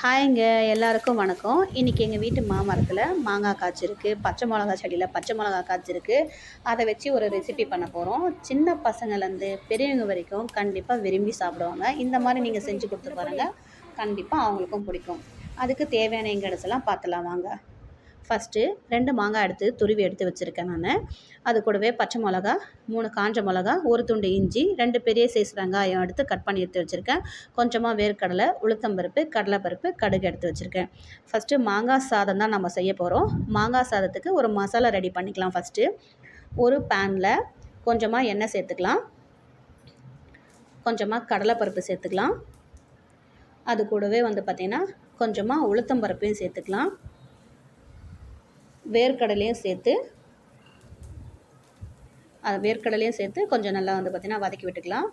ஹாய்ங்க எல்லாருக்கும் வணக்கம். இன்றைக்கி எங்கள் வீட்டு மாமரத்தில் மாங்காய் காய்ச்சிருக்கு பச்சை மிளகா செடியில் பச்சை மிளகா காய்ச்சிருக்கு அதை வச்சு ஒரு ரெசிபி பண்ண போகிறோம் சின்ன பசங்கள்லேருந்து பெரியவங்க வரைக்கும் கண்டிப்பாக விரும்பி சாப்பிடுவாங்க. இந்த மாதிரி நீங்கள் செஞ்சு கொடுத்து பாருங்கள் கண்டிப்பாக அவங்களுக்கும் பிடிக்கும். அதுக்கு தேவையான இன்க்ரீடியன்ஸ் பார்த்துலாம் வாங்க. ஃபஸ்ட்டு ரெண்டு மாங்காய் எடுத்து துருவி எடுத்து வச்சுருக்கேன் நான். அது கூடவே பச்சை மிளகா மூணு காஞ்ச மிளகா ஒரு துண்டு இஞ்சி ரெண்டு பெரிய சைஸ் வெங்காயம் எடுத்து கட் பண்ணி எடுத்து வச்சுருக்கேன். கொஞ்சமாக வேர்க்கடலை உளுத்தம்பருப்பு கடலைப்பருப்பு கடுகு எடுத்து வச்சுருக்கேன். ஃபஸ்ட்டு மாங்காய் சாதம் தான் நம்ம செய்ய போகிறோம் மாங்காய் சாதத்துக்கு ஒரு மசாலா ரெடி பண்ணிக்கலாம் ஃபஸ்ட்டு ஒரு பேனில் கொஞ்சமாக எண்ணெய் சேர்த்துக்கலாம். கொஞ்சமாக கடலைப்பருப்பு சேர்த்துக்கலாம். அது கூடவே வந்து பார்த்திங்கன்னா கொஞ்சமாக உளுத்தம்பருப்பையும் சேர்த்துக்கலாம். வேர்க்கடலையும் சேர்த்து அது வேர்க்கடலையும் சேர்த்து கொஞ்சம் நல்லா வந்து பார்த்திங்கன்னா வதக்கி விட்டுக்கலாம்.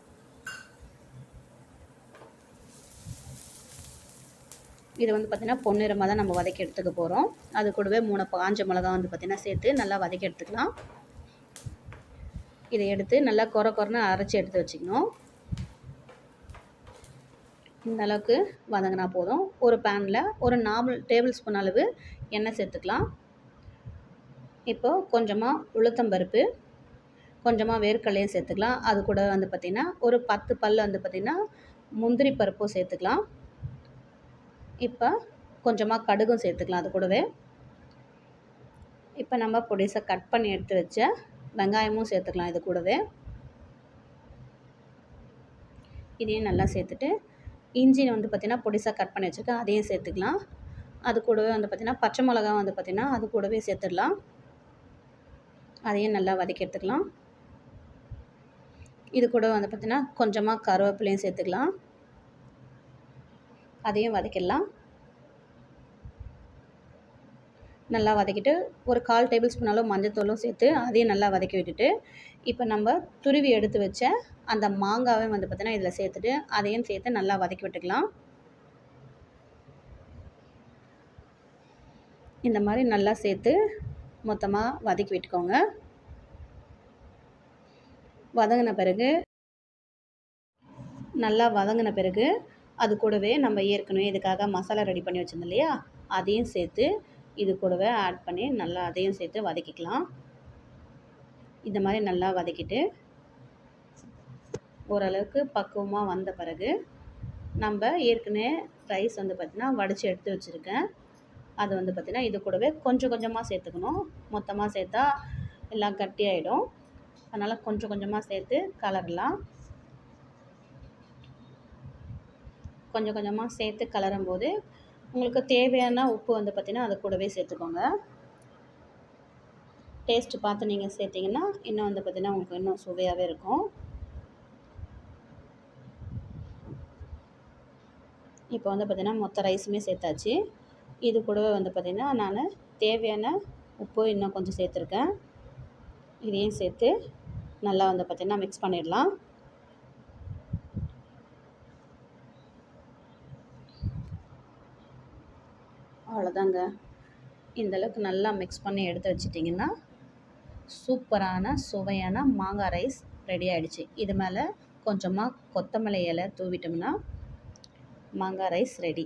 இது வந்து பார்த்திங்கன்னா பொன்னிறமாக தான் நம்ம வதக்கி எடுத்துக்க போகிறோம் அது கூடவே மூணு பாஞ்ச மிளகா வந்து பார்த்திங்கன்னா சேர்த்து நல்லா வதக்கி எடுத்துக்கலாம். இதை எடுத்து நல்லா குறை குறைன்னு அரைச்சி எடுத்து வச்சுக்கணும். இந்த அளவுக்கு வதங்கினா போதும். ஒரு பேனில் ஒரு நார்மல் டேபிள் ஸ்பூன் அளவு எண்ணெய் சேர்த்துக்கலாம். இப்போது கொஞ்சமாக உளுத்தம்பருப்பு கொஞ்சமாக வேர்க்கடலையும் சேர்த்துக்கலாம். அது கூட வந்து பார்த்திங்கன்னா ஒரு பத்து பல் வந்து பார்த்திங்கன்னா முந்திரி பருப்பும் சேர்த்துக்கலாம். இப்போ கொஞ்சமாக கடுகும் சேர்த்துக்கலாம் அது கூடவே. இப்போ நம்ம பொடிசை கட் பண்ணி எடுத்து வச்ச வெங்காயமும் சேர்த்துக்கலாம் இது கூடவே. இதையும் நல்லா சேர்த்துட்டு இஞ்சி வந்து பார்த்திங்கன்னா பொடிசாக கட் பண்ணி வச்சுருக்கேன் அதையும் சேர்த்துக்கலாம். அது கூடவே வந்து பார்த்திங்கன்னா பச்சை மிளகா வந்து பார்த்திங்கன்னா அது கூடவே சேர்த்துடலாம். அதையும் நல்லா வதக்கி எடுத்துக்கலாம் இது கூட வந்து பார்த்திங்கன்னா கொஞ்சமாக கருவேப்பிலையும் சேர்த்துக்கலாம். அதையும் வதக்கிடலாம். நல்லா வதக்கிட்டு ஒரு கால் டேபிள் ஸ்பூன் அளவு மஞ்சத்தூளும் சேர்த்து அதையும் நல்லா வதக்கி விட்டுட்டு இப்போ நம்ம துருவி எடுத்து வச்ச அந்த மாங்காவையும் வந்து பார்த்திங்கன்னா இதில் சேர்த்துட்டு அதையும் சேர்த்து நல்லா வதக்கி விட்டுக்கலாம். இந்த மாதிரி நல்லா சேர்த்து மொத்தமாக வதக்கி விட்டுக்கோங்க. வதங்கின பிறகு நல்லா வதங்கின பிறகு அது கூடவே நம்ம ஏற்கனவே இதுக்காக மசாலா ரெடி பண்ணி வச்சுருந்தோம் இல்லையா? அதையும் சேர்த்து இது கூடவே ஆட் பண்ணி நல்லா அதையும் சேர்த்து வதக்கிக்கலாம். இந்த மாதிரி நல்லா வதக்கிட்டு ஓரளவுக்கு பக்குவமாக வந்த பிறகு நம்ம ஏற்கனவே ரைஸ் வந்து பார்த்திங்கன்னா வடித்து எடுத்து வச்சுருக்கேன். அது வந்து பார்த்திங்கன்னா இது கூடவே கொஞ்சம் கொஞ்சமாக சேர்த்துக்கணும். மொத்தமாக சேர்த்தா எல்லாம் கட்டியாயிடும். அதனால் கொஞ்சம் கொஞ்சமாக சேர்த்து கலரலாம். கொஞ்சம் கொஞ்சமாக சேர்த்து கலரும் போது உங்களுக்கு தேவையான உப்பு வந்து பார்த்திங்கன்னா அது கூடவே சேர்த்துக்கோங்க. டேஸ்ட்டு பார்த்து நீங்கள் சேர்த்திங்கன்னா இன்னும் வந்து பார்த்திங்கன்னா உங்களுக்கு இன்னும் சுவையாகவே இருக்கும். இப்போ வந்து பார்த்திங்கன்னா மொத்த ரைஸுமே சேர்த்தாச்சு. இது கூடவே வந்து பார்த்திங்கன்னா நான் தேவையான உப்பு இன்னும் கொஞ்சம் சேர்த்துருக்கேன். இதையும் சேர்த்து நல்லா வந்து பார்த்திங்கன்னா மிக்ஸ் பண்ணிடலாம். அவ்வளோதாங்க. இந்தளவுக்கு நல்லா மிக்ஸ் பண்ணி எடுத்து வச்சிட்டிங்கன்னா சூப்பரான சுவையான மாங்காய் ரைஸ் ரெடி ஆகிடுச்சு இது மேலே கொஞ்சமாக கொத்தமல்லி இலை தூவிட்டோம்னா மாங்காய் ரைஸ் ரெடி.